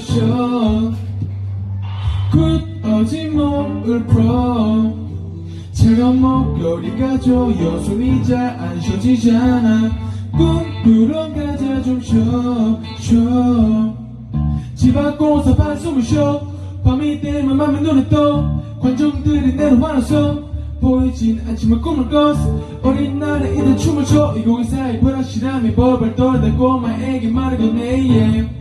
모션 굳어지 몸을 풀어 차가운 목요리가 조여 숨이 잘 안 쉬어지잖아. 꿈꾸러 가자 좀쉬쉬집 앞고서 반숨을 쉬어. 밤이 되면 맘에 눈에 떠. 관중들이 내려와서 보이진 않지만 꿈을 꿨어. 어린 날에 이들 춤을 춰. 2014의 브라시라며 벌벌 떨다 꼬마에게 말을 건네 yeah.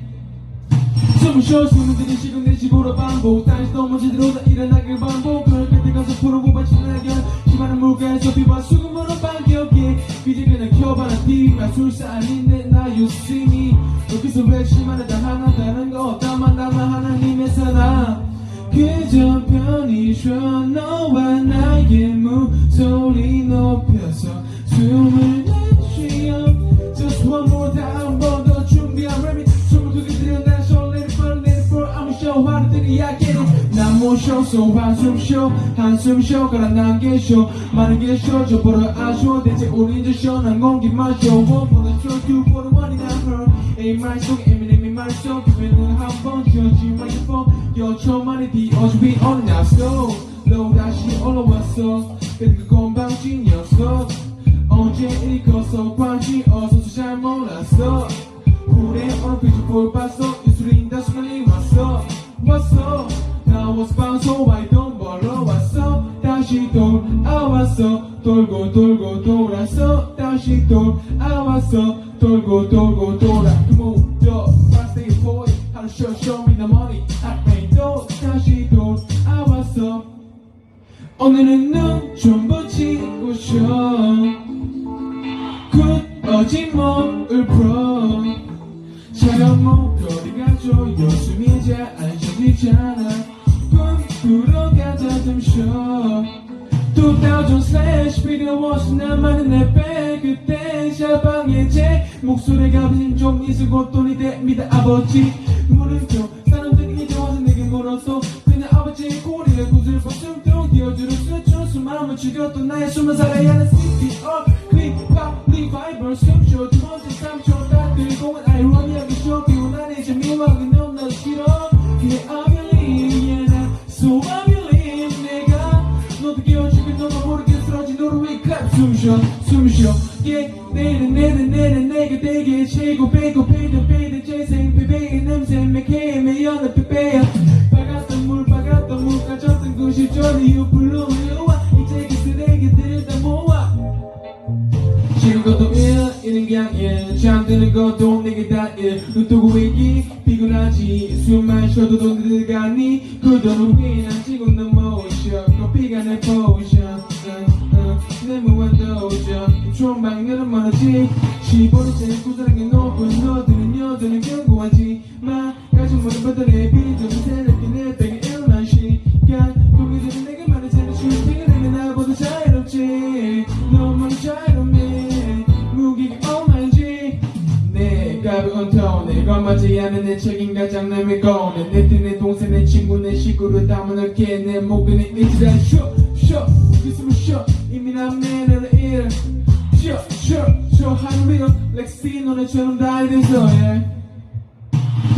숨을 쉬어 숨을 들이쉬고 내 집으로 반복 다시 넘어지 들어오다 일어나길 반복 그럴 끝에 가서 푸르고 받치는 낙연 희망은 물가에서 비와 수금으로 반격해 이제 그냥 켜봐라 TV만 술살인데 나 you see me 여기서 외치만 다 하나 다른 거? 없다만 나만 하나님의 사랑 그저 편히 쉬어. 너와 나의 목소리 높여 쉬어서 한숨 쉬어 한숨 쉬어 가라 난게 쉬어. 많은 게 쉬어 저 보러 아쉬워. 대체 우린 저 시원한 공기 마셔. One for the truth two for the money not her. A 말속 에미넴이 말속. 기회는 한번 켜지 마이폰 여초만이 뒤어주비 on now so low 다시 올라왔어. 그때 건방진이었어. 언제 이리 컸어 관심 없어서 잘 몰랐어. 후에 어느 빛을 볼 봤어. 예술인 다수간이 왔어. 왔어 나와서 방송 와이돈 벌러 왔어. 다시 돌아왔어 돌고 돌고 돌아서 다시 돌아왔어 돌고 돌고 돌아. Come on, yo, I stay boy to show, show me the money. I ain't 또 다시 돌아왔어 오늘은 눈좀 붙이고 쉬어. 굳어진 몸을 풀어. 차가운 목소리가 조여 숨이 잘안 쉬어지잖아. 꿈꾸러 좀 쉬어. 2000 slash 비디오 워시 나만의 내배 그때 샤방에 제 목소리가 좀 있고 돈이 됩니다 아버지. 물음표 사람들이 와서 내게 물어서 그냥 아버지 꼬리를 구슬 벗음통 띄워주는 수준 수마음을 죽였던 나의 숨을 살아야 하는 CPR 쉬어 숨 쉬어. yeah 내일은 내일은 내일은 내가 되게 최고 배고 배든 배든 재생 베베의 냄새 맥해의 매연의 베베야. 박았던 물 박았던 물 가졌던 그 시절 이후 불러와. 이제 그 쓰레기들을 다 모아. 쉬는 것도 일, 이는 그냥 일 잠드는 것도 내게 다일눈 뜨고 얘기 피곤하지. 숨만 쉬어도 돈 들어가니 그 돈을 위해 난 지금 너 모션 커피가 내 포션 내 무한 도전 총막 내는 멀어지? 15년째 구사랑이 높은 너들은 여전히 견고하지만 가진 모든 것들의 비전을 새롭게 내 땅에 일어난 시간. 동료들은 내게 말해 쟤는 해 나보다 자유롭지. 너무 자유롭네. 무기가 얼마인지. 내 가벼운 톤 내가 맞지 않은 내 책임과 장남의 거는 내 뜻, 내 동생, 내 친구, 내 식구를 담아넣게 내 목은 이지라 쉬어 쉬어 기술을 쉬어 이미 난 쉬어 쉬어 쉬어. 하늘 위로 렉시 너네처럼 달려서 yeah.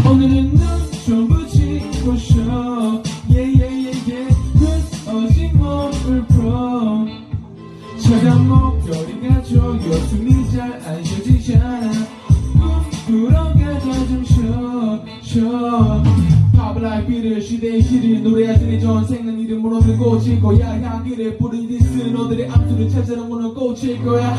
오늘은 눈좀 붙이고 yeah yeah 굳어진 몸을 풀어. 차가운 목소리가 조여 숨이 잘안 쉬어지잖아. 꿈꾸러 가자 좀 쉬어 팝라이 비를 시대의 시를 노래하시니 전생은 이름으로 늘 꽂힐 거야. 향기를 뿌린 디스 너들의 암수를 찾아라 오늘 꽂힐 거야.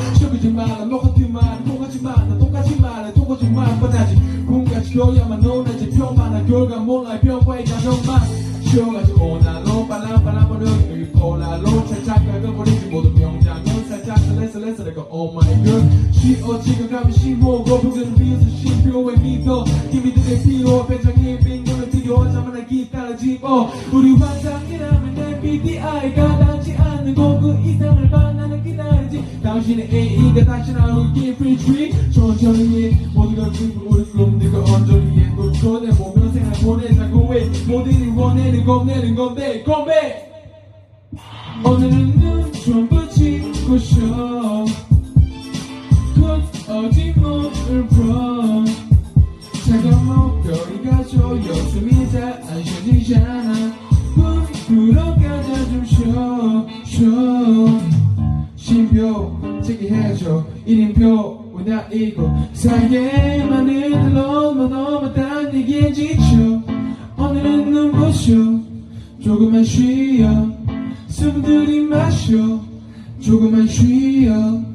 마라 너 같은 말은 통하지 마라 똑같이 말해 말 뻔하지 꿈같이 겨야만 논하지. 평만한 결과 몰라 평가의 가정만. 쉬어가지고 오나로 빨라빨라버려 콜라로 살짝 긁어버리지. 모두 명장면 살짝 설레설레서 내가 oh my girl 쉬어 지금 가면 심호흡 부근을 비웃어 심표에 믿어. 기미들의 피로 배짱의 빈곤 날 기다리지 어 우리 환상이라면 MBTI가 닿지 않는 고그 이상을 만나는 기다리지. 당신의 A가 다시 나오기 free tree 천천히 해. 모두가 그리고 우리 꿈들과 언저리 해 놓쳐 내 몸을 생활 보내자고 해. 모두들이 원하는 겁내는 건데 건배. 오늘은 눈좀 붙이고 쉬어. 굳어진 몸을 풀어. 차가운 목소리가 조여 숨 마셔지잖아 부풀어 가져준 쇼쇼 신표 제기해줘 1인표 왜나 이거 사이에 많은 너무 너무 달리기에 지쳐 오늘은 눈부셔 조금만 쉬어 숨 들이마셔 조금만 쉬어